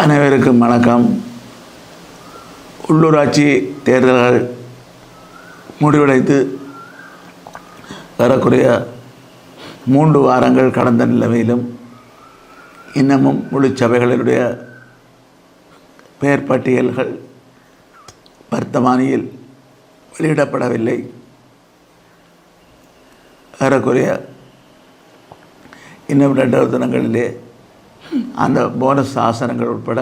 அனைவருக்கும் வணக்கம். உள்ளூராட்சி தேர்தல்கள் முடிவடைந்து வரக்கூடிய மூன்று வாரங்கள் கடந்த நிலைமையிலும் இன்னமும் முழு சபைகளினுடைய பெயர் பட்டியல்கள் வர்த்தமானியில் வெளியிடப்படவில்லை. ஏறக்குறைய இன்னும் ரெண்டாவது தினங்களிலே அந்த போனஸ் ஆசனங்கள் உட்பட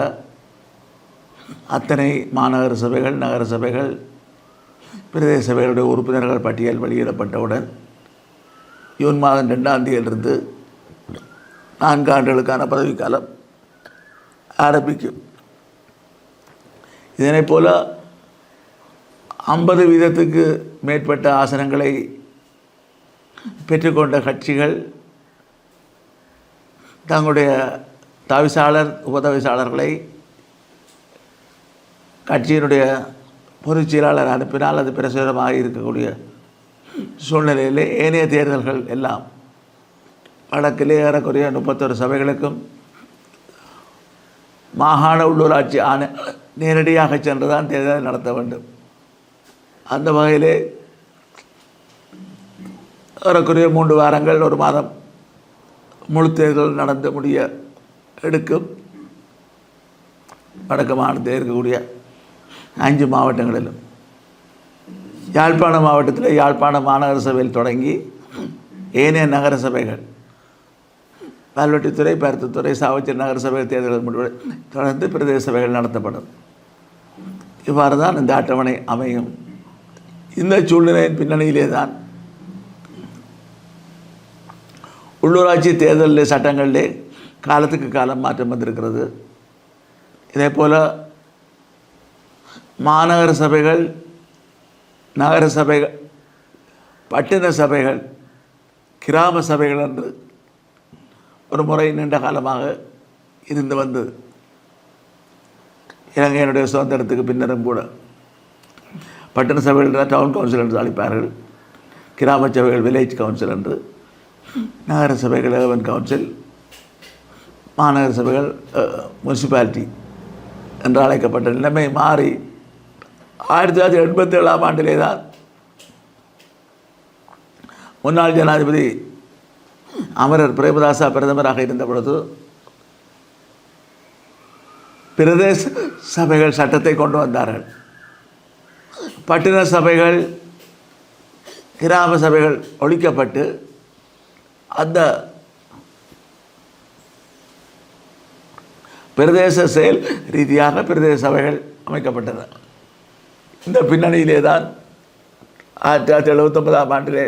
அத்தனை மாநகர சபைகள் நகர சபைகள் பிரதேச சபைகளுடைய உறுப்பினர்கள் பட்டியல் வெளியிடப்பட்டவுடன் ஜூன் மாதம் ரெண்டாம் தேதியிலிருந்து நான்கு ஆண்டுகளுக்கான பதவிக்காலம் ஆரம்பிக்கும். இதனைப் போல் ஐம்பது வீதத்துக்கு மேற்பட்ட ஆசனங்களை பெற்றுக்கொண்ட கட்சிகள் தங்களுடைய தவிசாளர் உபதவிசாளர்களை கட்சியினுடைய பொதுச் செயலாளர் அனுப்பினால் அது பிரசுரமாக இருக்கக்கூடிய சூழ்நிலையிலே ஏனைய தேர்தல்கள் எல்லாம் வடக்கிலே ஏறக்குறைய முப்பத்தொரு சபைகளுக்கும் மாகாண உள்ளூராட்சி ஆணை நேரடியாக சென்று தான் தேர்தலை நடத்த வேண்டும். அந்த வகையிலே ஏறக்குறைய மூன்று வாரங்கள் ஒரு மாதம் முழு தேர்தல் நடந்து முடிய எடுக்கும். வடக்கு மாநிலத்தில் இருக்கக்கூடிய அஞ்சு மாவட்டங்களிலும். யாழ்ப்பாண மாவட்டத்தில் யாழ்ப்பாண மாநகர சபையில் தொடங்கி ஏனைய நகர சபைகள் கல்வெட்டுத்துறை பருத்தித்துறை சாவச்சர் நகர சபை தேர்தல்கள் முடிவு தொடர்ந்து பிரதேச சபைகள் நடத்தப்படும். இவ்வாறு தான் இந்த அட்டவணை அமையும். இந்த சூழ்நிலையின் பின்னணியிலே தான் உள்ளூராட்சி தேர்தலில் சட்டங்களிலே காலத்துக்கு காலம் மாற்றம் வந்திருக்கிறது. இதே போல் மாநகர சபைகள் நகர சபைகள் பட்டின சபைகள் கிராம சபைகள் என்று ஒரு முறை நீண்ட காலமாக இருந்து வந்தது இலங்கையினுடைய சுதந்திரத்துக்கு பின்னரும் கூட பட்டண சபைகள் டவுன் கவுன்சில் என்று அழைப்பார்கள். கிராம சபைகள் வில்லேஜ் கவுன்சில் என்று நகர சபைகள் ஏர்பன் கவுன்சில் மாநகர சபைகள் முனிசிபாலிட்டி என்று அழைக்கப்பட்ட நிலைமை மாறி ஆயிரத்தி தொள்ளாயிரத்தி எண்பத்தி ஏழாம் ஆண்டிலே தான் முன்னாள் ஜனாதிபதி அமரர் பிரேமதாசா பிரதமராக இருந்த பொழுது பிரதேச சபைகள் சட்டத்தை கொண்டு வந்தார்கள். பட்டின சபைகள் கிராம சபைகள் ஒழிக்கப்பட்டு அந்த பிரதேச செயல் ரீதியாக பிரதேச சபைகள் அமைக்கப்பட்டன. இந்த பின்னணியிலே தான் ஆயிரத்தி தொள்ளாயிரத்தி எழுபத்தொன்பதாம் ஆண்டிலே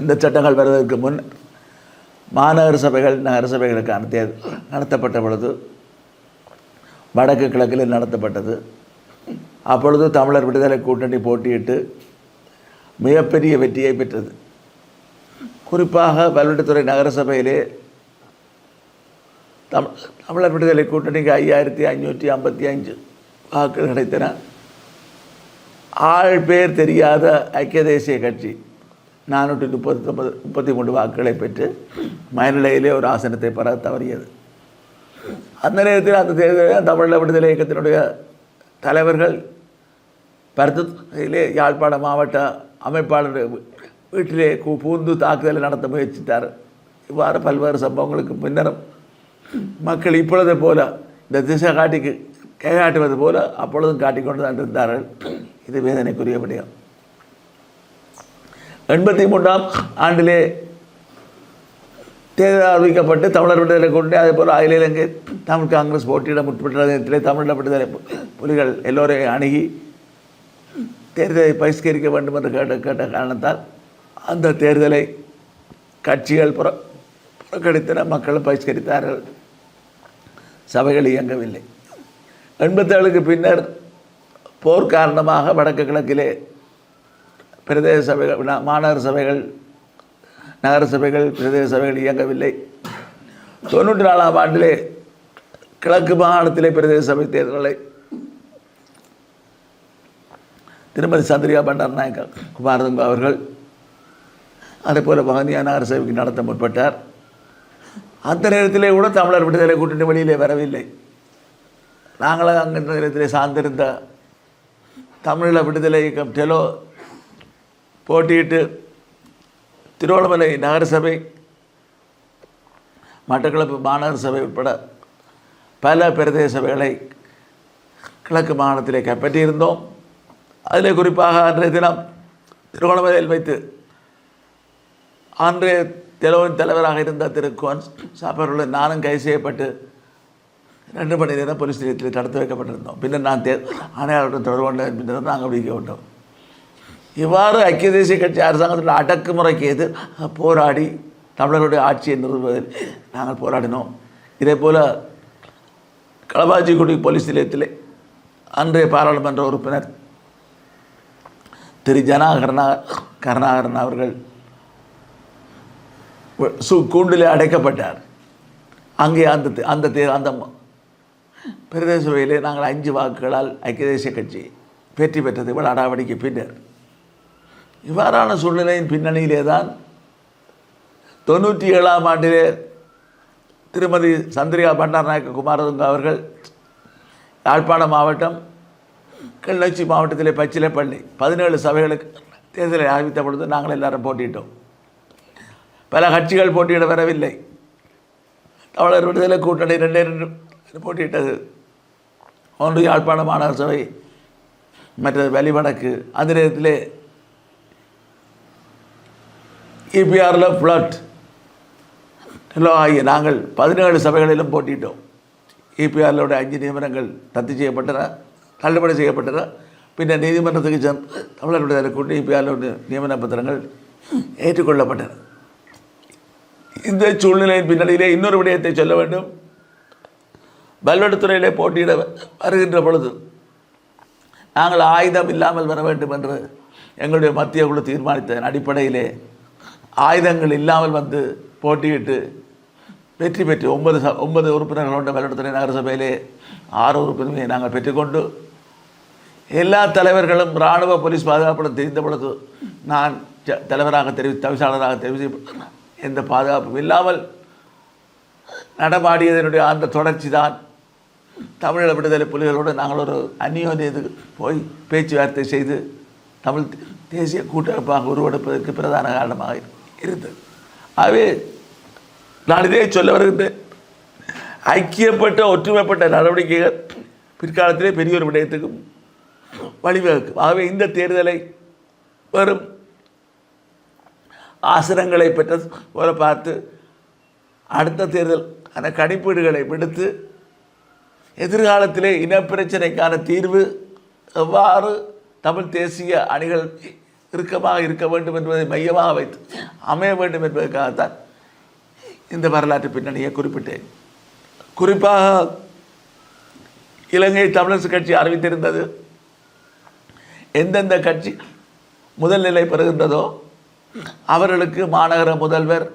இந்த சட்டங்கள் வருவதற்கு முன் மாநகர சபைகள் நகர சபைகளுக்கான தேர்தல் நடத்தப்பட்ட பொழுது வடக்கு கிழக்கில் நடத்தப்பட்டது. அப்பொழுது தமிழர் விடுதலை கூட்டணி போட்டியிட்டு மிகப்பெரிய வெற்றியை பெற்றது. குறிப்பாக பல்வெட்டுத்துறை துறை நகரசபையிலே தமிழ் தமிழர் விடுதலை கூட்டணிக்கு ஐயாயிரத்தி ஐநூற்றி ஐம்பத்தி அஞ்சு வாக்குகள் கிடைத்தன. ஆள் பேர் தெரியாத ஐக்கிய தேசிய கட்சி நானூற்றி முப்பத்தி ஒன்பது முப்பத்தி மூன்று வாக்குகளை பெற்று மயநிலையிலே ஒரு ஆசனத்தை பெற தவறியது. அந்த நேரத்தில் அந்த தேர்தலில் தமிழர் விடுதலை இயக்கத்தினுடைய தலைவர்கள் பருத்திலே யாழ்ப்பாண மாவட்ட அமைப்பாளர் வீட்டிலே பூந்து தாக்குதலை நடத்த முயற்சித்தார். இவ்வாறு பல்வேறு சம்பவங்களுக்கு பின்னரும் மக்கள் இப்பொழுது போல இந்த திசை காட்டிக்கு கை காட்டுவது போல அப்பொழுதும் காட்டிக்கொண்டு தான் இருந்தார்கள். இது வேதனைக்குரிய விடயம். எண்பத்தி மூன்றாம் ஆண்டிலே தேர்தல் அறிவிக்கப்பட்டு தமிழர் விடுதலை கொண்டு அதே போல் அகில இலங்கை தமிழ் காங்கிரஸ் போட்டியிட முற்பட்ட நேரத்திலே தமிழர் விடுதலை புலிகள் எல்லோரையும் அணுகி தேர்தலை பகிஷ்கரிக்க வேண்டும் என்று கேட்ட கேட்ட காரணத்தால் அந்த தேர்தலை கட்சிகள் புற புறக்கணித்தன மக்களும் பகிஷ்கரித்தார்கள். சபைகள் இயங்கவில்லை. எண்பத்தேழுக்கு பின்னர் போர் காரணமாக வடக்கு கிழக்கிலே பிரதேச சபைகள் மாநகர சபைகள் நகர சபைகள் பிரதேச சபைகள் இயங்கவில்லை. தொண்ணூற்றி நாலாம் ஆண்டிலே கிழக்கு மாகாணத்திலே பிரதேச சபை தேர்தல்களை திருமதி சந்திரிகா பண்டார் நாயக்கர் குமாரதங்க அவர்கள் அதே போல் மகனியா நகர சபைக்கு நடத்த முற்பட்டார். அந்த நேரத்திலே கூட தமிழர் விடுதலை கூட்டணி வெளியிலே வரவில்லை. நாங்களும் அங்கே நேரத்திலே சார்ந்திருந்த தமிழீழ விடுதலை இயக்கம் டெலோ போட்டியிட்டு திருவண்ணாமலை நகரசபை மட்டக்களப்பு மாநகர சபை உட்பட பல பிரதேச சபைகளை கிழக்கு மாகாணத்திலே கைப்பற்றியிருந்தோம். அதிலே குறிப்பாக அன்றைய தினம் திருவண்ணாமலையில் வைத்து அன்றைய தெலவன் தலைவராக இருந்த திரு கோன் சாப்பருடன் நானும் கைது செய்யப்பட்டு ரெண்டு மணி நேரம் போலீஸ் நிலையத்தில் தடுத்து வைக்கப்பட்டிருந்தோம். பின்னர் நான் தே ஆணையாளருடன் தொடர்பு கொண்டேன் பின்னர் நாங்கள் விடுவிக்கப்பட்டோம் இவ்வாறு ஐக்கிய தேசிய கட்சி அரசாங்கத்தில் அடக்குமுறைக்கு எதிர் போராடி தமிழர்களுடைய ஆட்சியை நிறுவுவதில் நாங்கள் போராடினோம். இதே போல் களபாஜிக்குடி போலீஸ் நிலையத்தில் அன்றைய பாராளுமன்ற உறுப்பினர் திரு ஜனா கருணா கருணாகரன் அவர்கள் சு கூண்டில் அடைக்கப்பட்டார். அங்கே அந்த அந்த தே அந்த பிரதேச சபையிலே நாங்கள் அஞ்சு வாக்குகளால் ஐக்கிய தேசிய கட்சி வெற்றி பெற்றது இவள் அடாவடிக்கு பின்னர். இவ்வாறான சூழ்நிலையின் பின்னணியிலே தான் தொண்ணூற்றி ஏழாம் ஆண்டிலே திருமதி சந்திரிகா பண்டாரநாயக்க குமாரதுங்க அவர்கள் யாழ்ப்பாண மாவட்டம் கிள்ளச்சி மாவட்டத்திலே பச்சிலைப்பள்ளி பதினேழு சபைகளுக்கு தேர்தலை அறிவித்த பொழுது நாங்கள் எல்லாரும் போட்டிட்டோம் பல கட்சிகள் போட்டியிட வரவில்லை. தமிழர் விடுதலை கூட்டணி ரெண்டே ரெண்டு போட்டியிட்டது. ஒன்று யாழ்ப்பாண மாநகர சபை மற்றது வலிவடக்கு அந்த நேரத்திலே இபிஆரில் ஃப்ளட். எல்லாம் ஆகிய நாங்கள் பதினேழு சபைகளிலும் போட்டியிட்டோம். இபிஆரிலோட அஞ்சு நியமனங்கள் ரத்து செய்யப்பட்டன தள்ளுபடி செய்யப்பட்டன. பின்னர் நீதிமன்றத்துக்கு சென்று தமிழர் விடுதலை கூட்டி இபிஆரிலோட நியமன பத்திரங்கள் ஏற்றுக்கொள்ளப்பட்டன. இந்த சூழ்நிலையின் பின்னணியிலே இன்னொரு விடயத்தை சொல்ல வேண்டும். பல்வெடுத்துறையிலே போட்டியிட வருகின்ற பொழுது நாங்கள் ஆயுதம் இல்லாமல் வர வேண்டும் என்று எங்களுடைய மத்திய குழு தீர்மானித்ததன் அடிப்படையிலே ஆயுதங்கள் இல்லாமல் வந்து போட்டியிட்டு வெற்றி பெற்று ஒன்பது ச ஒன்பது உறுப்பினர்கள் கொண்ட பல்வெடுத்துறை நகரசபையிலே ஆறு உறுப்பினர்களை நாங்கள் பெற்றுக்கொண்டு எல்லா தலைவர்களும் இராணுவ போலீஸ் பாதுகாப்புடன் தெரிந்த பொழுது நான் தலைவராக தெரிவி தவிசாளராக தெரிவித்து எந்த பாதுகாப்பும் இல்லாமல் நடமாடியதனுடைய அந்த தொடர்ச்சி தான் தமிழீழ விடுதலை புலிகளோடு நாங்கள் ஒரு அந்நியோன்யத்துக்கு போய் பேச்சுவார்த்தை செய்து தமிழ் தேசிய கூட்டமைப்பாக உருவெடுப்பதற்கு பிரதான காரணமாக இருந்தது. ஆகவே நான் இதே சொல்ல வருகின்றேன். ஐக்கியப்பட்ட ஒற்றுமைப்பட்ட நடவடிக்கைகள் பிற்காலத்திலே பெரிய ஒரு விடயத்துக்கும் வழிவகுக்கும். ஆகவே இந்த தேர்தலை வரும் ஆசனங்களை பெற்ற போல பார்த்து அடுத்த தேர்தல் அந்த கணிப்பீடுகளை விடுத்து எதிர்காலத்திலே இனப்பிரச்சனைக்கான தீர்வு எவ்வாறு தமிழ் தேசிய அணிகள் இறுக்கமாக இருக்க வேண்டும் என்பதை மையமாக வைத்து அமைய வேண்டும் என்பதற்காகத்தான் இந்த வரலாற்று பின்னணியை குறிப்பிட்டேன். குறிப்பாக இலங்கை தமிழரசு கட்சி அறிவித்திருந்தது எந்தெந்த கட்சி முதல் நிலை பெறுகின்றதோ அவர்களுக்கு மாநகர முதல்வர்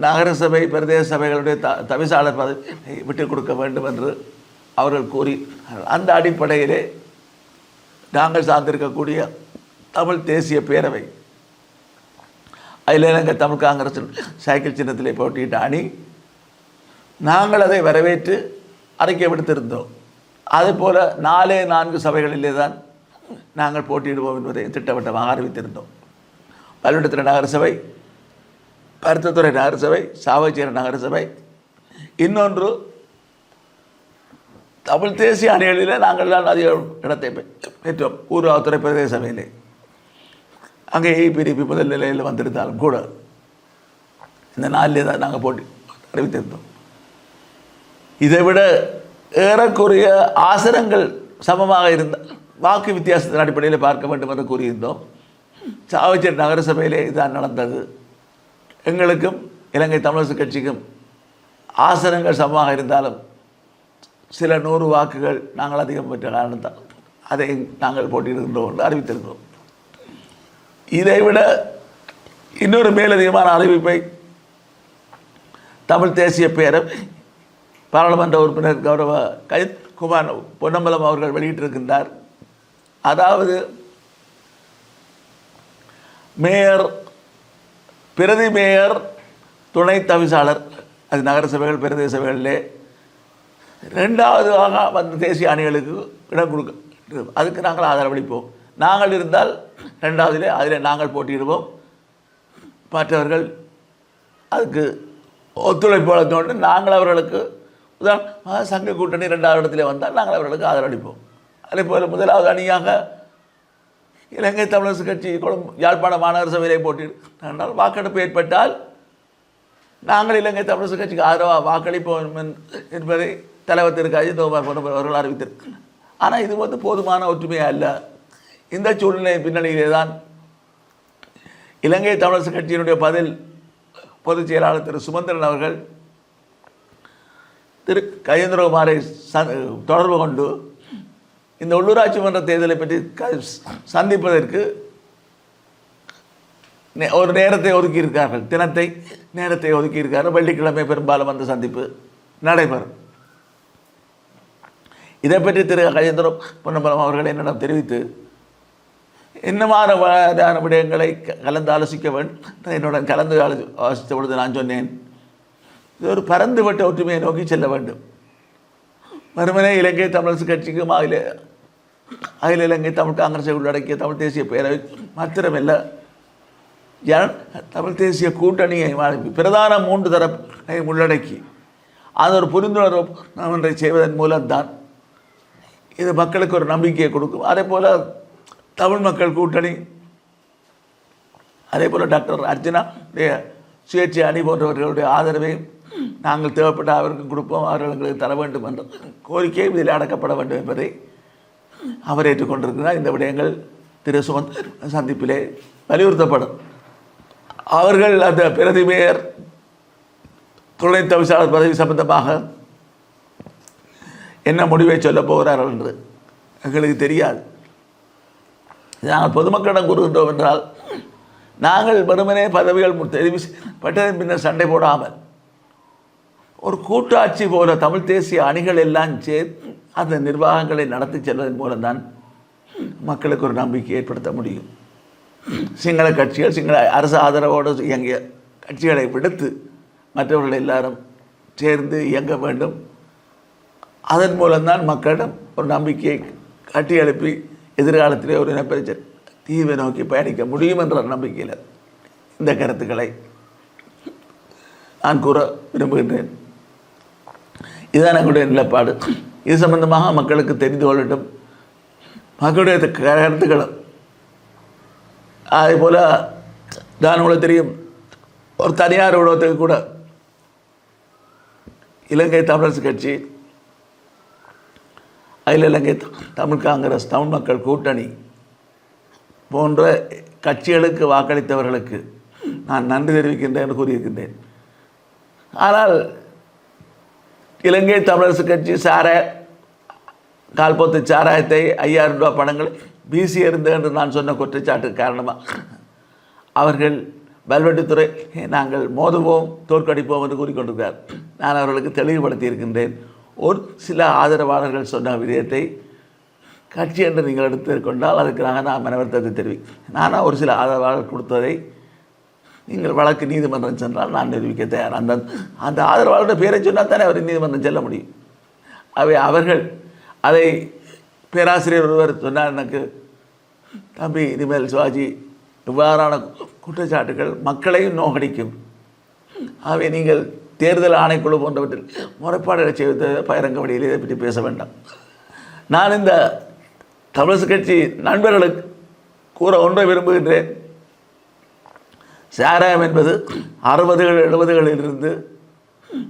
நகரசபை பிரதேச சபைகளுடைய த தவிசாளர் பதவியை விட்டுக் கொடுக்க வேண்டும் என்று அவர்கள் கூறி அந்த அடிப்படையிலே நாங்கள் சார்ந்திருக்கக்கூடிய தமிழ் தேசிய பேரவை அதில் நாங்கள் தமிழ் காங்கிரஸ் சைக்கிள் சின்னத்திலே போட்டியிட்ட அணி நாங்கள் அதை வரவேற்று அறிக்கை விடுத்திருந்தோம் அதுபோல் நாலே நான்கு சபைகளிலே தான் நாங்கள் போட்டியிடுவோம் என்பதை திட்டவட்டமாக அறிவித்திருந்தோம். பல்வெடுத்துறை நகரசபை பருத்தத்துறை நகரசபை சாவச்சேரி நகரசபை. இன்னொன்று தமிழ் தேசிய அணிகளில் நாங்கள் தான் அதிக இடத்தை பெற்றோம். ஊராவத்துறை பிரதேச சபையிலே அங்கே ஏபிடிபி முதல் நிலையில் வந்திருந்தாலும் கூட இந்த நாளிலே தான் நாங்கள் போட்டி அறிவித்திருந்தோம். இதை விட ஏறக்குறைய ஆசனங்கள் சமமாக இருந்தால் வாக்கு வித்தியாசத்தின் அடிப்படையில் பார்க்க வேண்டும் என்று கூறியிருந்தோம். சாவச்சேரி நகரசபையிலே இதுதான் நடந்தது. எங்களுக்கும் இலங்கை தமிழரசு கட்சிக்கும் ஆசனங்கள் சமமாக இருந்தாலும் சில நூறு வாக்குகள் நாங்கள் அதிகம் பெற்ற காரணத்தால் அதை நாங்கள் போட்டியிடுகின்றோம் என்று அறிவித்திருக்கிறோம். இதைவிட இன்னொரு மேலதிகமான அறிவிப்பை தமிழ் தேசிய பேரவை பாராளுமன்ற உறுப்பினர் கௌரவ கை குமார் பொன்னம்பலம் அவர்கள் வெளியிட்டிருக்கின்றார். அதாவது மேயர் பிரதி மேயர் துணை தவிசாளர் அது நகர சபைகள் பிரதேச சபைகளிலே. ரெண்டாவதாக வந்த தேசிய அணிகளுக்கு இடம் கொடுக்க அதுக்கு நாங்கள் ஆதரவளிப்போம். நாங்கள் இருந்தால் ரெண்டாவதிலே அதில் நாங்கள் போட்டியிடுவோம். மற்றவர்கள் அதுக்கு ஒத்துழைப்பு வளர்த்தோண்டு நாங்கள் அவர்களுக்கு உதாரணமாக சங்க கூட்டணி ரெண்டாவது இடத்துல வந்தால் நாங்கள் அவர்களுக்கு ஆதரவளிப்போம். அதே போல் முதலாவது அணியாக இலங்கை தமிழரசு கட்சி கொழும்பு யாழ்ப்பாண மாநகர சபையிலே போட்டியிட்டால் வாக்கெடுப்பு ஏற்பட்டால் நாங்கள் இலங்கை தமிழரசு கட்சிக்கு ஆதரவாக வாக்களிப்போம் என்பதை தலைவர் திரு. அஜித் குமார் போன்ற அவர்கள் அறிவித்திருக்கிறார். ஆனால் இது வந்து போதுமான ஒற்றுமையாக அல்ல. இந்த சூழ்நிலை பின்னணியிலே தான் இலங்கை தமிழரசு கட்சியினுடைய பதில் பொதுச் செயலாளர் திரு. சுமந்திரன் அவர்கள் திரு. கஜேந்திரகுமாரை ச- தொடர்பு கொண்டு இந்த உள்ளூராட்சி மன்ற தேர்தலை பற்றி க- சந்திப்பதற்கு நே- ஒரு நேரத்தை ஒதுக்கி இருக்கார்கள் தினத்தை நேரத்தை ஒதுக்கியிருக்கார்கள். வெள்ளிக்கிழமை பெரும்பாலும் அந்த சந்திப்பு நடைபெறும். இதை பற்றி திரு கஜேந்திரம் பொன்னம்பலம் அவர்கள் என்னிடம் தெரிவித்து என்னமான விடயங்களை க- கலந்து ஆலோசிக்க வேண்டும். என்னுடன் கலந்து ஆலோசித்த பொழுது நான் சொன்னேன் இது ஒரு பறந்துவிட்ட ஒற்றுமையை நோக்கி செல்ல வேண்டும். மறுமனே இலங்கை தமிழரசு கட்சிக்கும் அகில அகில இலங்கை தமிழ் காங்கிரஸை உள்ளடக்கிய தமிழ் தேசிய பேரவை மாத்திரமல்ல. ஜன தமிழ் தேசிய கூட்டணியை பிரதான மூன்று தரப்பை உள்ளடக்கி அது ஒரு புரிந்துணர்வு ஒன்றை செய்வதன் மூலம்தான். இது மக்களுக்கு ஒரு நம்பிக்கையை கொடுக்கும். அதே போல் தமிழ் மக்கள் கூட்டணி அதே போல் டாக்டர் அர்ஜுனா சுயேட்சை அணி போன்றவர்களுடைய ஆதரவை நாங்கள் தேவைப்பட்ட அவருக்கு கொடுப்போம். அவர்கள் எங்களுக்கு தர வேண்டும் என்ற கோரிக்கையும் இதில் அடக்கப்பட வேண்டும் என்பதை அவர் ஏற்றுக்கொண்டிருக்கிறார். இந்த விடயங்கள் திரு சுமந்த் சந்திப்பிலே வலியுறுத்தப்படும். அவர்கள் அந்த பிரதி மேயர் துணை தவிசாளர் பதவி சம்பந்தமாக என்ன முடிவை சொல்லப் போகிறார்கள் என்று எங்களுக்கு தெரியாது. நாங்கள் பொதுமக்களிடம் கூறுகின்றோம் என்றால் நாங்கள் வெறுமனே பதவிகள் மு- தெரிவு பின்னர் சண்டை போடாமல் ஒரு கூட்டாட்சி போல தமிழ் தேசிய அணிகள் எல்லாம் சேர்த்து அந்த நிர்வாகங்களை நடத்தி செல்வதன் மூலம்தான் மக்களுக்கு ஒரு நம்பிக்கை ஏற்படுத்த முடியும். சிங்கள கட்சிகள் சிங்கள அரசு ஆதரவோடு இயங்கிய கட்சிகளை விடுத்து மற்றவர்கள் எல்லாரும் சேர்ந்து இயங்க வேண்டும். அதன் மூலம்தான் மக்களிடம் ஒரு நம்பிக்கையை கட்டி எழுப்பி எதிர்காலத்திலே ஒரு இனப்பெருச்ச தீவை நோக்கி பயணிக்க முடியும் என்ற நம்பிக்கையில் இந்த கருத்துக்களை நான் கூற விரும்புகின்றேன். இதுதான் எங்களுடைய நிலப்பாடு. இது சம்பந்தமாக மக்களுக்கு தெரிந்து கொள்ளட்டும். மக்களுடைய கருத்துக்களும் அதே போல் தான் உங்களுக்கு தெரியும். ஒரு தனியார் ஊடகத்துக்கு கூட. இலங்கை தமிழரசு கட்சி. அகில இலங்கை தமிழ் காங்கிரஸ் தமிழ் மக்கள் கூட்டணி போன்ற கட்சிகளுக்கு வாக்களித்தவர்களுக்கு நான் நன்றி தெரிவிக்கின்றேன் என்று கூறியிருக்கின்றேன். ஆனால் இலங்கை தமிழரசு கட்சி சார கால்போத்து சாராயத்தை ஐயாயிரம் ரூபாய் பணங்களை வீசி இருந்தது என்று நான் சொன்ன குற்றச்சாட்டு காரணமாக அவர்கள் வல்வெட்டித்துறை நாங்கள் மோதுவோம் தோற்கடிப்போம் என்று கூறிக்கொண்டிருக்கிறார். நான் அவர்களுக்கு தெளிவுபடுத்தி இருக்கின்றேன். ஒரு சில ஆதரவாளர்கள் சொன்ன விதயத்தை கட்சி என்று நீங்கள் எடுத்துக்கொண்டால் அதுக்கு நாங்கள் நான் மனவர்த்தத்தை தெரிவி நானாக ஒரு சில ஆதரவாளர்கள் கொடுத்ததை நீங்கள் வழக்கு நீதிமன்றம் சென்றால் நான் நிரூபிக்க தயார். அந்த அந்த ஆதரவாளருடைய பேரை சொன்னால் தானே அவர் நீதிமன்றம் செல்ல முடியும். அவை அவர்கள் அதை பேராசிரியர் ஒருவர் சொன்னார் எனக்கு தம்பி இனிமேல் சிவாஜி இவ்வாறான குற்றச்சாட்டுகள் மக்களையும் நோகடிக்கும். ஆகவே நீங்கள் தேர்தல் ஆணைக்குழு போன்றவற்றில் முறைப்பாடுகளை செய்வது பயிரங்க வழியில் இதை பற்றி பேச வேண்டாம். நான் இந்த தமிழக கட்சி நண்பர்களுக்கு கூற ஒன்றை விரும்புகின்றேன். சாராயம் என்பது அறுபதுகள் எழுபதுகளிலிருந்து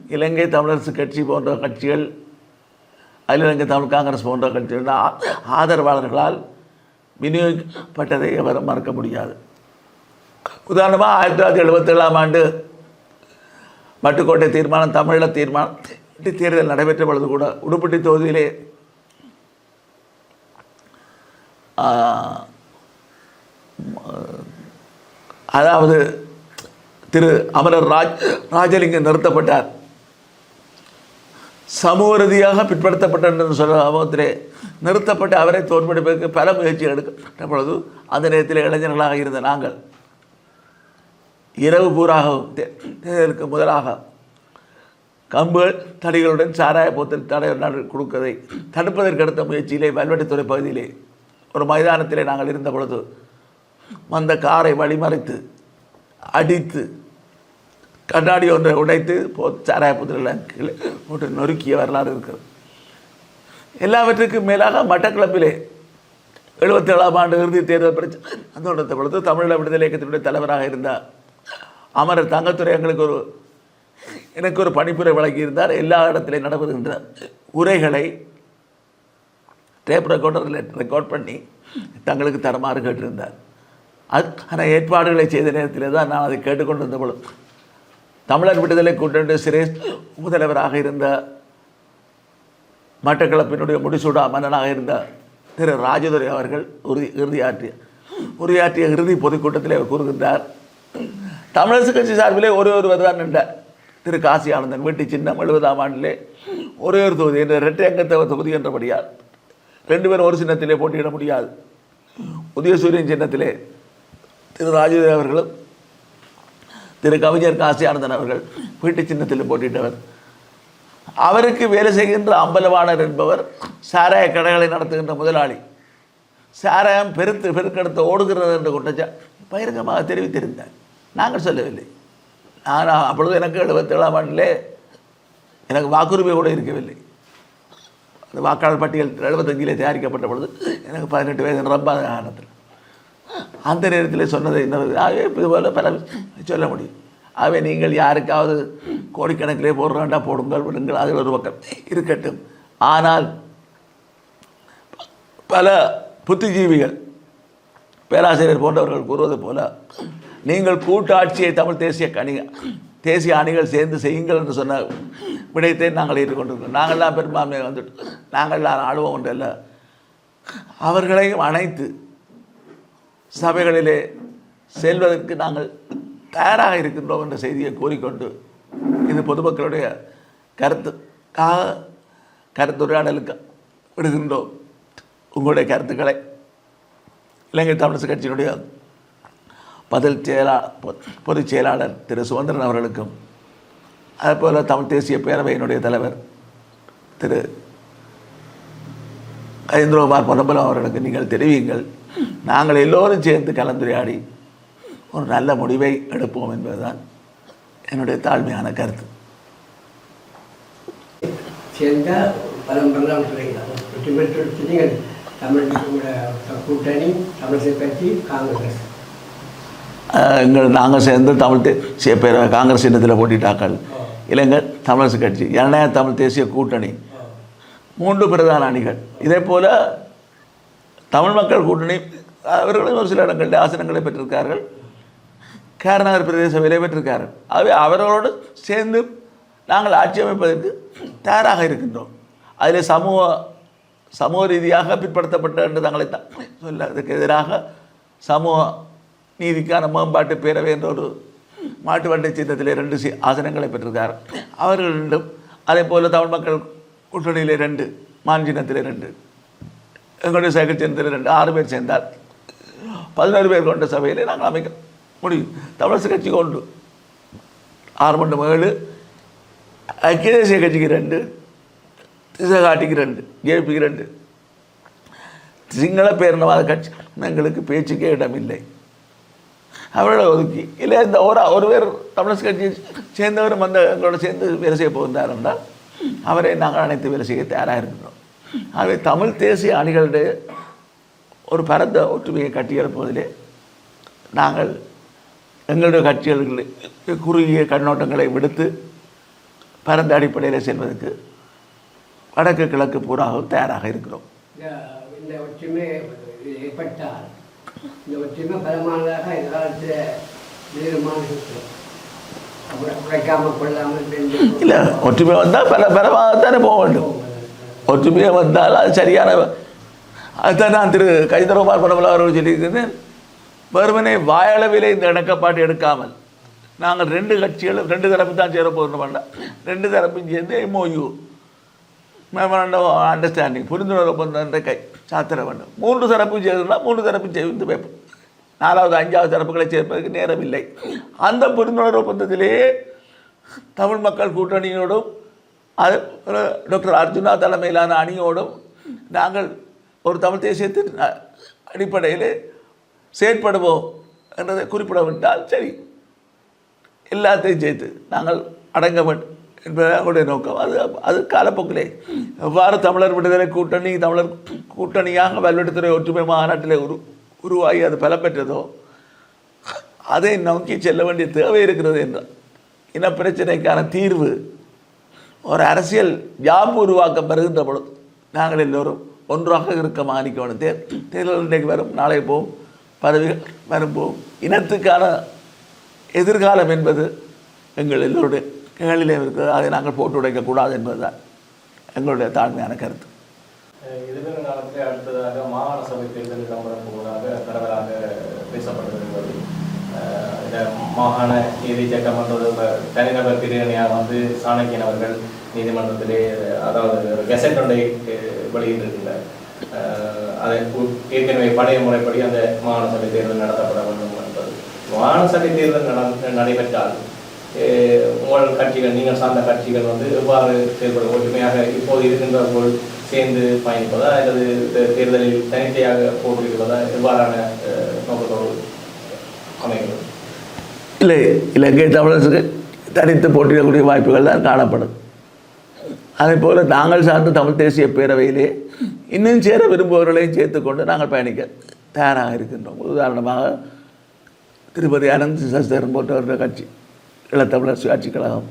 இலங்கை தமிழரசு கட்சி போன்ற கட்சிகள் அகில இலங்கை தமிழ் காங்கிரஸ் போன்ற கட்சிகள் ஆ- ஆதரவாளர்களால் விநியோகிக்கப்பட்டதை அவர் மறக்க முடியாது. உதாரணமாக ஆயிரத்தி தொள்ளாயிரத்தி எழுபத்தேழாம் ஆண்டு மட்டுக்கோட்டை தீர்மானம் தமிழீழ தீர்மானம் தேர்தல் நடைபெற்ற பொழுது கூட உடுப்பட்டி தொகுதியிலே ஆ, அதாவது திரு அமரர் ராஜ் ராஜலிங்கம் நிறுத்தப்பட்டார். சமூக ரீதியாக பிற்படுத்தப்பட்ட என்று சொல்ல சமூகத்திலே நிறுத்தப்பட்டு அவரை தோற்படுப்பதற்கு பல முயற்சிகள் எடுக்கப்பட்ட பொழுது அந்த நேரத்தில் இளைஞர்களாக இருந்த நாங்கள் இரவு பூராகவும் தேர்தலுக்கு முதலாக கம்புகள் தடிகளுடன் சாராய போத்தல் தடை கொடுக்கதை தடுப்பதற்கு அடுத்த முயற்சியிலே வல்வெட்டித்துறை பகுதியிலே ஒரு மைதானத்திலே நாங்கள் இருந்த பொழுது வந்த காரை வழிமறைத்து அடித்து கண்ணாடி ஒன்றை உடைத்து போ சாராயபுத்திரில் கீழே போட்டு நொறுக்கிய வரலாறு இருக்கிறது. எல்லாவற்றுக்கும் மேலாக மட்டக்களப்பிலே எழுபத்தி ஏழாம் ஆண்டு இறுதி தேர்தல் பிரச்சனை அந்த பொழுது தமிழீழ விடுதலை இயக்கத்தினுடைய தலைவராக இருந்தார் அமரர் தங்கத்துறை எங்களுக்கு ஒரு எனக்கு ஒரு பணிப்புரை வழங்கியிருந்தார். எல்லா இடத்திலையும் நடைபெறுகின்ற உரைகளை டேப் ரெக்கார்டரில் ரெக்கார்ட் பண்ணி தங்களுக்கு தரமாறு கேட்டிருந்தார். அதுக்கான ஏற்பாடுகளை செய்த நேரத்தில் தான் நான் அதை கேட்டுக்கொண்டிருந்த பொழுது தமிழர் விடுதலை கூட்டணி சிரேஷ் முதல்வராக இருந்த மட்டக்களப்பினுடைய முடிசூடா மன்னனாக இருந்த திரு ராஜதுரை அவர்கள் உறுதி இறுதியாற்றிய உரையாற்றிய இறுதி பொதுக்கூட்டத்திலே அவர் கூறுகின்றார் தமிழரசு கட்சி சார்பிலே ஒரே ஒருவர் தான் நின்றார் திரு காசி ஆனந்தன் வீட்டு சின்னம் எழுபதாம் ஆண்டிலே ஒரே ஒரு தொகுதி என்ற இரட்டை அங்கத்தவ தொகுதி என்றபடியால் ரெண்டு பேரும் ஒரு சின்னத்திலே போட்டியிட முடியாது. உதயசூரியன் சின்னத்திலே திரு ராஜதுரை அவர்களும் திரு கவிஞர் காசி ஆனந்தன் அவர்கள் வீட்டு சின்னத்தில் போட்டிட்டவர் அவருக்கு வேலை செய்கின்ற அம்பலவாணர் என்பவர் சாராய கடைகளை நடத்துகின்ற முதலாளி. சாராயம் பெருத்து பெருக்கெடுத்து ஓடுகிறது என்று குற்றச்சா பகிரங்கமாக தெரிவித்திருந்தார். நாங்கள் சொல்லவில்லை. நான் அப்பொழுது எனக்கு எழுபத்தேழாம் ஆண்டிலே எனக்கு வாக்குரிமை கூட இருக்கவில்லை. அந்த வாக்காளர் பட்டியல் எழுபத்தஞ்சிலே தயாரிக்கப்பட்ட பொழுது எனக்கு பதினெட்டு வயது ரொம்ப ஆனத்தில் அந்த நேரத்தில் சொன்னது இன்னொரு ஆகவே இதுபோல் பல சொல்ல முடியும். ஆகவே நீங்கள் யாருக்காவது கோடிக்கணக்கிலே போடுறாண்டா போடுங்கள் விடுங்கள் அதில் ஒரு பக்கம் இருக்கட்டும். ஆனால் பல புத்திஜீவிகள் பேராசிரியர் போன்றவர்கள் கூறுவது போல நீங்கள் கூட்டாட்சியை தமிழ் தேசிய கணி தேசிய அணிகள் சேர்ந்து செய்யுங்கள் என்று சொன்ன விடயத்தை நாங்கள் ஏற்றுக்கொண்டிருக்கிறோம். நாங்கள்லாம் பெரும்பான்மையை வந்துட்டு நாங்கள்லாம் ஆளுவோம் ஒன்றல்ல அவர்களையும் அனைத்து சபைகளிலே செல்வதற்கு நாங்கள் தயாராக இருக்கின்றோம் என்ற செய்தியை கூறிக்கொண்டு இது பொதுமக்களுடைய கருத்துக்காக கருத்துரையாடலுக்கு விடுகின்றோம் உங்களுடைய கருத்துக்களை. இலங்கை தமிழரசு கட்சியினுடைய பதில் செயலா பொ- பொதுச் செயலாளர் திரு சுதந்திரன் அவர்களுக்கும் அதேபோல் தமிழ் தேசிய பேரவையினுடைய தலைவர் திரு ஐந்திரகுமார் பொன்னம்பலம் அவர்களுக்கு நீங்கள் தெரிவியுங்கள். நாங்கள் எல்லோரும் சேர்ந்து கலந்துரையாடி ஒரு நல்ல முடிவை எடுப்போம் என்பதுதான் என்னுடைய தாழ்மையான கருத்து. எங்கள் நாங்கள் சேர்ந்து தமிழ் தேசிய பேர காங்கிரஸ் சின்னத்தில் போட்டிட்டாக்கள். இலங்கை தமிழரசு கட்சி ஜனநாயக தமிழ் தேசிய கூட்டணி. மூன்று பிரதான அணிகள். இதே போல் தமிழ் மக்கள் கூட்டணி அவர்களும் ஒரு சில இடங்களில் ஆசனங்களை பெற்றிருக்கார்கள். கேரநகர் பிரதேச சபையிலே பெற்றிருக்கார்கள். ஆகவே அவர்களோடு சேர்ந்து நாங்கள் ஆட்சி அமைப்பதற்கு தயாராக இருக்கின்றோம். அதில் சமூக சமூக ரீதியாக பிற்படுத்தப்பட்ட என்று தங்களை சொல்ல அதுக்கு எதிராக சமூக நீதிக்கான மேம்பாட்டு பேரவை என்ற ஒரு மாட்டு வண்டை சின்னத்திலே ரெண்டு சி ஆசனங்களை பெற்றிருக்கார். அவர்கள் ரெண்டும் அதே போல் தமிழ் மக்கள் கூட்டணியில் ரெண்டு மான் சின்னத்தில் ரெண்டு. எங்களுடைய சேகர் சின்னத்தில் ரெண்டு ஆறு பேர் சேர்ந்தார். பதினோரு பேர் கொண்ட சபையிலே நாங்கள் அமைக்க முடியும். தமிழரசு கட்சி கொண்டு ஆறு மண்டு ஏழு ஐக்கிய தேசிய கட்சிக்கு ரெண்டு திசகாட்டிக்கு ரெண்டு ஜேபிக்கு ரெண்டு. சிங்கள பேரினவாத கட்சி எங்களுக்கு பேச்சுக்கே இடமில்லை அவர்களை ஒதுக்கி. இல்லை இந்த ஒரு ஒரு பேர் தமிழரசு கட்சி சேர்ந்தவரும் அந்த எங்களோட சேர்ந்து வேலை செய்ய போகிறார் என்றால் அவரை நாங்கள் அனைத்து வேலை செய்ய தயாராக இருக்கிறோம் ஆகவே தமிழ் தேசிய அணிகளுடைய ஒரு பரந்த ஒற்றுமையை கட்டியெழுப்புவதிலே நாங்கள் எங்களுடைய கட்சிகளுக்கு குறுகிய கண்ணோட்டங்களை விடுத்து பரந்த அடிப்படையில் செல்வதற்கு வடக்கு கிழக்கு பூராகவும் தயாராக இருக்கிறோம். இந்த ஒற்றுமை ஏற்பட்டால் இந்த ஒற்றுமை பலமானதாக எதிர்காலத்தில் கொள்ளாமல் இல்லை ஒற்றுமை வந்தால் பல பலமாகத்தானே போக வேண்டும். ஒற்றுமையாக வந்தால் அது சரியான அதுதான் நான் திரு கைதரகுமார் பரமல அவர்கள் சொல்லியிருக்கிறேன் வெறுமனே வாயளவிலே இந்த இணக்கப்பாட்டு எடுக்காமல் நாங்கள் ரெண்டு கட்சிகளும் ரெண்டு தரப்பு தான் சேர போகிறோம் ரெண்டு தரப்பும் சேர்ந்து எம்ஓயு மெமரண்டம் அண்டர்ஸ்டாண்டிங் புரிந்துணர்வு ஒப்பந்தம் கை சாத்திர வேண்டும். மூன்று தரப்பும் சேர்ந்துனா மூன்று தரப்பும் சேர்ந்து வைப்போம். நாலாவது அஞ்சாவது தரப்புகளை சேர்ப்பதற்கு நேரம் இல்லை. அந்த புரிந்துணர்வு ஒப்பந்தத்திலேயே தமிழ் மக்கள் கூட்டணியோடும் அது டாக்டர் அர்ஜுனா தலைமையிலான அணியோடும் நாங்கள் ஒரு தமிழ் தேசியத்தின் அடிப்படையில் செயற்படுவோம் என்றதை குறிப்பிடவிட்டால் சரி எல்லாத்தையும் சேர்த்து நாங்கள் அடங்க வேண்டும் என்பது அவருடைய நோக்கம். அது அது காலப்போக்கிலே எவ்வாறு தமிழர் விடுதலை கூட்டணி தமிழர் கூட்டணியாக வல்வெட்டுத்துறை ஒற்றுமை மாநாட்டிலே உரு உருவாகி அது பலம் பெற்றதோ அதை நோக்கி செல்ல வேண்டிய தேவை இருக்கிறது என்றால் இன பிரச்சனைக்கான தீர்வு ஒரு அரசியல் ஜாப் உருவாக்கம் வருகின்ற பொழுது நாங்கள் எல்லோரும் ஒன்றாக இருக்க மாணிக்க தேர் தே தேர்தல் இன்றைக்கு வரும் நாளை போகும் பதவிகள் வரும் போகும் இனத்துக்கான எதிர்காலம் என்பது எங்கள் எல்லோருடைய கைகளிலே இருக்கிறது. அதை நாங்கள் போட்டு உடைக்கக்கூடாது என்பதுதான் எங்களுடைய தாழ்மையான கருத்து. எதிர்வரும் காலத்தில் அடுத்ததாக மாகாண சபை தேர்தல் பேசப்பட்டது மாகாண நீதி சட்டமன்ற தனிநபர் பிரிவினையாக வந்து சாணக்கியன் அவர்கள் நீதிமன்றத்திலே அதாவது கெசட் ஒன்றை வெளியிட்டிருக்கிறார் அதை ஏற்கனவே பழைய முறைப்படி அந்த மாகாண சபை தேர்தல் நடத்தப்பட வேண்டும் என்பது. மாகாண சபை தேர்தல் நட- நடைபெற்றால் உங்கள் கட்சிகள் நீங்கள் சார்ந்த கட்சிகள் வந்து எவ்வாறு செயல்படும் ஒற்றுமையாக இப்போது இருக்கின்ற போல் சேர்ந்து பயணிப்பதா அல்லது தே- தேர்தலில் தனித்தையாக போட்டியிடுவதா எவ்வாறான அமைகிறது இல்லை இலங்கை தமிழர்களுக்கு தனித்து போட்டியிடக்கூடிய வாய்ப்புகள் தான் காணப்படும். அதே போல் நாங்கள் சார்ந்த தமிழ் தேசிய பேரவையிலே இன்னும் சேர விரும்புபவர்களையும் சேர்த்துக்கொண்டு நாங்கள் பயணிக்க தயாராக இருக்கின்றோம். உதாரணமாக திருப்பதி அனந்த் சஸ்தரன் போன்றவர்கள் கட்சி இளத்தமிழர் சுயாட்சி கழகம்.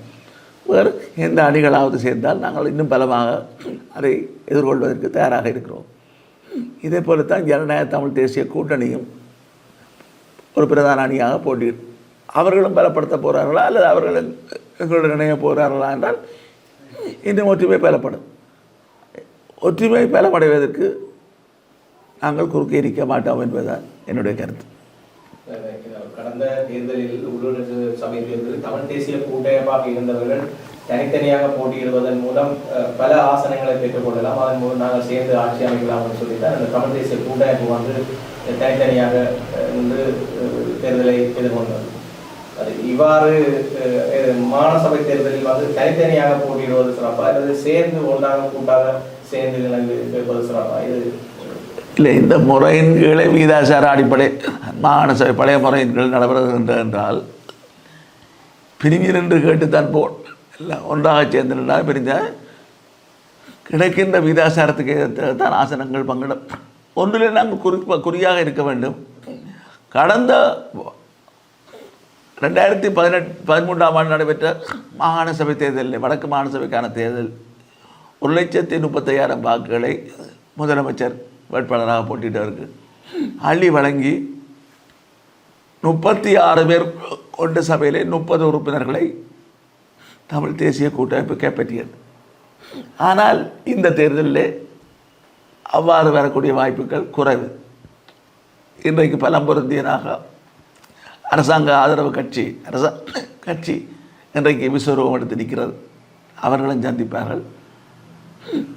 வேறு எந்த அணிகளாவது சேர்ந்தால் நாங்கள் இன்னும் பலமாக அதை எதிர்கொள்வதற்கு தயாராக இருக்கிறோம். இதே போலத்தான் ஜனநாயக தமிழ் தேசிய கூட்டணியும் ஒரு பிரதான அணியாக போட்டியிடும் அவர்களும் பலப்படுத்த போகிறார்களா அல்லது அவர்களும் எங்களுடன் இணைய போகிறார்களா என்றால் இன்னும் ஒற்றுமை பலப்படும். ஒற்றுமை பலமடைவதற்கு நாங்கள் குறுக்கே இருக்க மாட்டோம் என்பதுதான் என்னுடைய கருத்து. கடந்த தேர்தலில் உள்ளூராட்சி சபை தேர்தலில் தமிழ் தேசிய கூட்டமைப்பாக இருந்தவர்கள் தனித்தனியாக போட்டியிடுவதன் மூலம் பல ஆசனங்களை பெற்றுக்கொள்ளலாம் அதன் மூலம் நாங்கள் சேர்ந்து ஆட்சி அமைக்கலாம் சொல்லி தான் அந்த தமிழ் தேசிய கூட்டமைப்பு வந்து தனித்தனியாக வந்து தேர்தலை எதிர்கொண்டார் அது இவ்வாறு மாணசபை மாநசபை தேர்தலில் வந்து தனித்தனியாக போட்டியிடுவது சிறப்பா அல்லது சேர்ந்து ஒன்றாக கூட்டாக சேர்ந்து இணைந்து சிறப்பா? இது இல்லை இந்த முறையின் கீழே வீதாசார அடிப்படை மாகாண சபை பழைய முறையின் கீழ் நடைபெறுகின்ற என்றால் பிரிஞ்சு நின்று கேட்டுத்தான் போ எல்லாம் ஒன்றாக சேர்ந்து நின்றால் பிரிந்த கிடைக்கின்ற வீதாசாரத்துக்கு தான் ஆசனங்கள் பங்கிடும். ஒன்றில் நாங்கள் குறிப்பாக குறியாக இருக்க வேண்டும். கடந்த ரெண்டாயிரத்தி பதினெட்டு பதிமூன்றாம் ஆண்டு நடைபெற்ற மாகாண சபை தேர்தலில் வடக்கு மாகாண சபைக்கான தேர்தல் ஒரு லட்சத்தி முப்பத்தையாயிரம் வாக்குகளை முதலமைச்சர் வேட்பாளராக போட்டிட்டவருக்கு அள்ளி வழங்கி முப்பத்தி ஆறு பேர் கொண்ட சபையிலே முப்பது உறுப்பினர்களை தமிழ் தேசிய கூட்டமைப்பு கைப்பற்றியது. ஆனால் இந்த தேர்தலில் அவ்வாறு வரக்கூடிய வாய்ப்புகள் குறைவு. இன்றைக்கு பலம் பொருந்தியனாக அரசாங்க ஆதரவு கட்சி அரசாங்க கட்சி இன்றைக்கு விஸ்வரூபம் எடுத்து நிற்கிறது. அவர்களும் சந்திப்பார்கள்.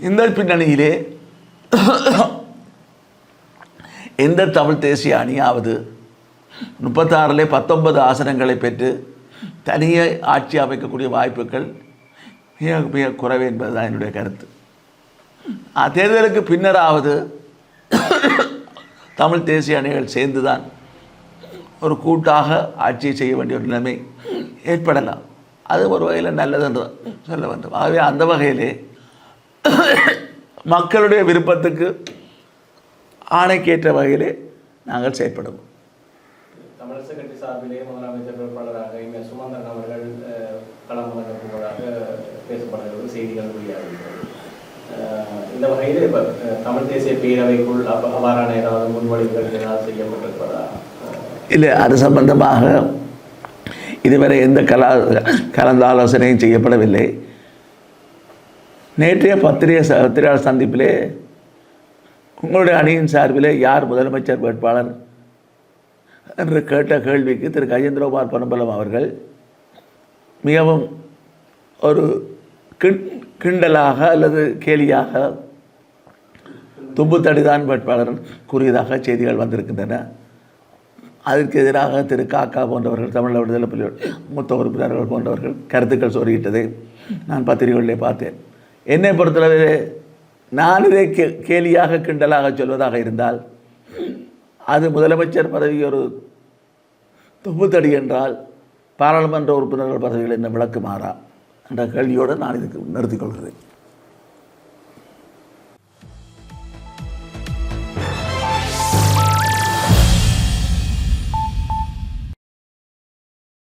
இந்த பின்னணியிலே எந்த தமிழ் தேசிய அணியாவது முப்பத்தாறிலே பத்தொன்பது ஆசனங்களை பெற்று தனியே ஆட்சி அமைக்கக்கூடிய வாய்ப்புகள் மிக மிக குறைவு என்பதுதான் என்னுடைய கருத்து. தேர்தலுக்கு பின்னராவது தமிழ் தேசிய அணிகள் சேர்ந்துதான் ஒரு கூட்டாக ஆட்சி செய்ய வேண்டிய ஒரு நிலைமை ஏற்படலாம். அது ஒரு வகையில் நல்லதென்று சொல்ல வேண்டும். ஆகவே அந்த வகையிலே மக்களுடைய விருப்பத்துக்கு ஆணைக்கேற்ற வகையிலே நாங்கள் செயற்படுவோம். தமிழரசு கட்சி சார்பிலே முதலமைச்சர் வேட்பாளராக இங்கே சுமந்திரன் அவர்கள் கலந்து களமிறங்க பேசப்படுகிறது செய்திகள் வெளியாகிறது இந்த வகையில் இப்போ தமிழ் தேசிய பேரவைக்குள் அவ்வாறான ஏதாவது முன்மொழிவுகள் ஏதாவது செய்யப்பட்டிருப்பதா? இல்லை அது சம்பந்தமாக இதுவரை எந்த கலா கலந்த ஆலோசனையும் செய்யப்படவில்லை. நேற்றைய பத்திரிகை பத்திரிகையாளர் சந்திப்பிலே உங்களுடைய அணியின் சார்பிலே யார் முதலமைச்சர் வேட்பாளர் என்று கேட்ட கேள்விக்கு திரு. கஜேந்திரகுமார் பொன்னம்பலம் அவர்கள் மிகவும் ஒரு கிட் கிண்டலாக அல்லது கேலியாக தும்புத்தடிதான் வேட்பாளர் கூறியதாக செய்திகள் வந்திருக்கின்றன. அதற்கு எதிராக திரு காக்கா போன்றவர்கள் தமிழ் விடுதலை புலி மூத்த உறுப்பினர்கள் போன்றவர்கள் கருத்துக்கள் சொல்லிவிட்டதை நான் பத்திரிகைகளிலே பார்த்தேன். என்னை பொறுத்தளவிலே நான் இதை கே கேலியாக கிண்டலாக சொல்வதாக இருந்தால் அது முதலமைச்சர் பதவி ஒரு தொகுத்தடி என்றால் பாராளுமன்ற உறுப்பினர்கள் பதவிகள் என்ன விளக்குமாறா? என்ற கேள்வியோடு நான் இதுக்கு நிறுத்திக் கொள்கிறேன்.